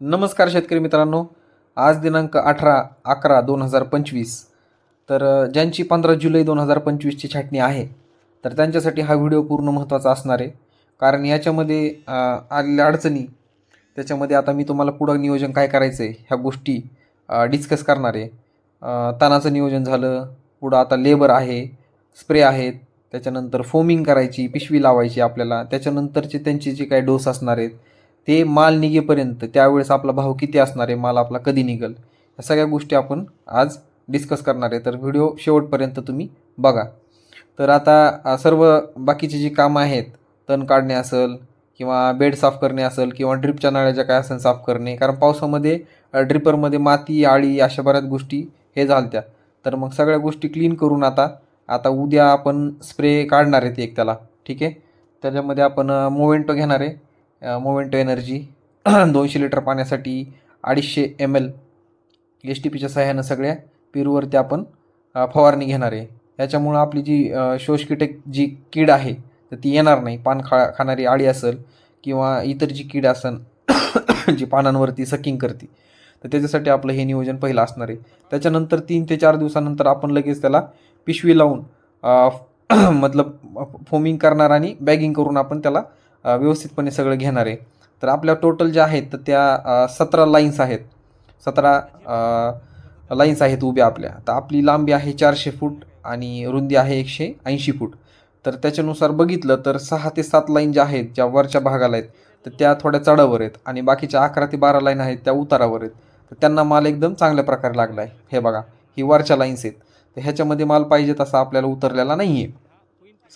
नमस्कार शेतकरी मित्रांनो. आज दिनांक अठरा अकरा दोन हजार पंचवीस. तर ज्यांची पंधरा जुलै दोन हजार पंचवीसची छाटणी आहे तर त्यांच्यासाठी हा व्हिडिओ पूर्ण महत्त्वाचा असणार आहे. कारण याच्यामध्ये आलेल्या अडचणी त्याच्यामध्ये आता मी तुम्हाला पुढं नियोजन काय करायचं आहे ह्या गोष्टी डिस्कस करणार आहे. तणाचं नियोजन झालं पुढं आता लेबर आहे स्प्रे आहेत त्याच्यानंतर फोमिंग करायची पिशवी लावायची आपल्याला त्याच्यानंतरचे त्यांचे जे काही डोस असणार आहेत ते माल निघेपर्यंत त्यावेळेस आपला भाव किती असणार आहे माल आपला कधी निघेल या सगळ्या गोष्टी आपण आज डिस्कस करणार आहे. तर व्हिडिओ शेवटपर्यंत तुम्ही बघा. तर आता सर्व बाकीची जी कामं आहेत तण काढणे असेल किंवा बेड साफ करणे असेल किंवा ड्रिपच्या नळ्या ज्या काय असेल साफ करणे कारण पावसामध्ये ड्रिपरमध्ये माती आळी अशा बऱ्याच गोष्टी हे झालत्या. तर मग सगळ्या गोष्टी क्लीन करून आता आता उद्या आपण स्प्रे काढणार आहेत एक त्याला ठीक आहे? त्याच्यामध्ये आपण मोवेंटो घेणार आहे. मोमेंटो एनर्जी दोनशे लिटर पाण्यासाठी अडीचशे एम एल एस टी पीच्या सहाय्यानं सगळ्या पेरूवरती आपण फवारणी घेणार आहे. याच्यामुळं आपली जी शोष शोषकीटक जी कीड आहे तर ती येणार नाही. पान खा खाणारी आळी असेल किंवा इतर जी कीड असेल जी पानांवरती सकिंग करते तर त्याच्यासाठी आपलं हे नियोजन पहिलं असणार आहे. त्याच्यानंतर तीन ते चार दिवसानंतर आपण लगेच त्याला पिशवी लावून मतलब फोमिंग करणार आणि बॅगिंग करून आपण त्याला व्यवस्थितपणे सगळं घेणार आहे. तर आपल्या टोटल ज्या आहेत तर त्या सतरा लाईन्स आहेत. सतरा लाईन्स आहेत उभ्या आपल्या. तर आपली लांबी आहे चारशे फूट आणि रुंदी आहे एकशे ऐंशी फूट. तर त्याच्यानुसार बघितलं तर सहा ते सात लाईन ज्या आहेत ज्या वरच्या भागाला आहेत तर त्या थोड्या चढावर आहेत आणि बाकीच्या अकरा ते बारा लाईन आहेत त्या उतारावर आहेत. तर त्यांना माल एकदम चांगल्या प्रकारे लागला आहे हे बघा ही वरच्या लाईन्स आहेत. तर ह्याच्यामध्ये माल पाहिजे तसा आपल्याला उतरलेला नाही आहे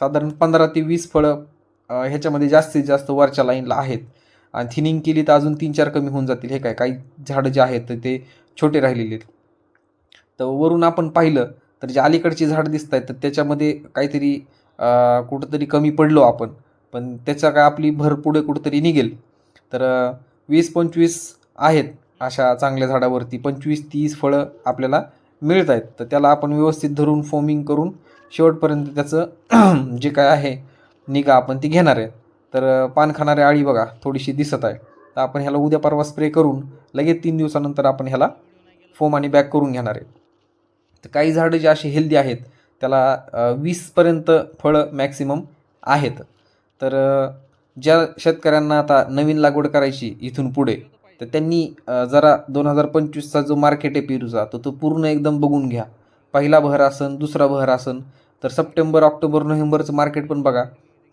साधारण पंधरा ते वीस फळं ह्याच्यामध्ये जास्तीत जास्त वरच्या लाईनला आहेत. आणि थिनिंग केली तर अजून तीन चार कमी होऊन जातील. हे काय काही झाडं जे आहेत तर ते छोटे राहिलेले आहेत. तर वरून आपण पाहिलं तर जे अलीकडची झाडं दिसत आहेत तर त्याच्यामध्ये काहीतरी कुठंतरी कमी पडलो आपण. पण त्याचा काय आपली भर पुढे कुठंतरी निघेल. तर वीस पंचवीस आहेत अशा चांगल्या झाडावरती. पंचवीस तीस फळं आपल्याला मिळत आहेत. तर त्याला आपण व्यवस्थित धरून फोमिंग करून शेवटपर्यंत त्याचं जे काय आहे निगा आपण ती घेणार आहे. तर पान खाणारी आळी बघा थोडीशी दिसत आहे. तर आपण ह्याला उद्या परवा स्प्रे करून लगेच तीन दिवसानंतर आपण ह्याला फोम आणि बॅक करून घेणार आहे. तर काही झाडं जी अशी हेल्दी आहेत त्याला वीसपर्यंत फळं मॅक्सिमम आहेत. तर ज्या शेतकऱ्यांना आता नवीन लागवड करायची इथून पुढे तर त्यांनी जरा दोन हजार पंचवीसचा जो मार्केट आहे पेरूचा तर तो पूर्ण एकदम बघून घ्या. पहिला बहर असन दुसरा बहर असन तर सप्टेंबर ऑक्टोबर नोव्हेंबरचं मार्केट पण बघा.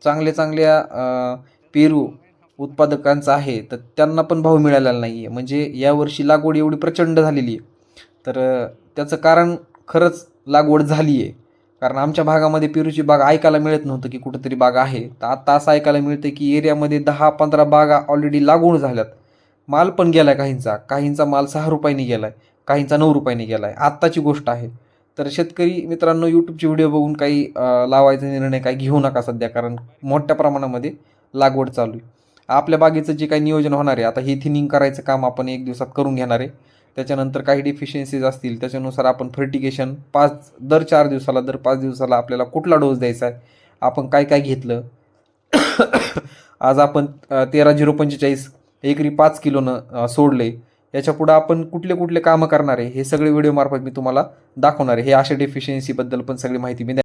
चांगल्या चांगल्या पेरू उत्पादकांचा आहे तर त्यांना पण भाव मिळालेला नाही आहे म्हणजे यावर्षी लागवड एवढी प्रचंड झालेली आहे. तर त्याचं कारण खरंच लागवड झाली आहे कारण आमच्या भागामध्ये पेरूची बाग ऐकायला मिळत नव्हतं की कुठंतरी बाग आहे. तर आत्ता असं ऐकायला मिळतं की एरियामध्ये दहा पंधरा बागा ऑलरेडी लागवड झाल्यात. माल पण गेला आहे काहींचा. काहींचा माल सहा रुपयांनी गेला आहे काहींचा नऊ रुपयांनी गेला आहे आत्ताची गोष्ट आहे. तर शेतकरी मित्रांनो यूट्यूबचे व्हिडिओ बघून काही लावायचा निर्णय काही घेऊ नका सध्या कारण मोठ्या प्रमाणामध्ये लागवड चालू आहे. आपल्या बागेचं जे काही नियोजन होणार आहे आता हे थिनिंग करायचं काम आपण एक दिवसात करून घेणार आहे. त्याच्यानंतर काही डिफिशियन्सीज असतील त्याच्यानुसार आपण फर्टिगेशन पाच दर चार दिवसाला दर पाच दिवसाला आपल्याला कुठला डोस द्यायचा आहे आपण काय काय घेतलं. आज आपण तेरा झिरो पंचेचाळीस एकरी पाच किलोनं सोडले. याच्या पुढं आपण कुठले कुठले कामं करणार आहे हे सगळे व्हिडिओमार्फत मी तुम्हाला दाखवणार आहे. हे अशा डेफिशियन्सीबद्दल पण सगळी माहिती मी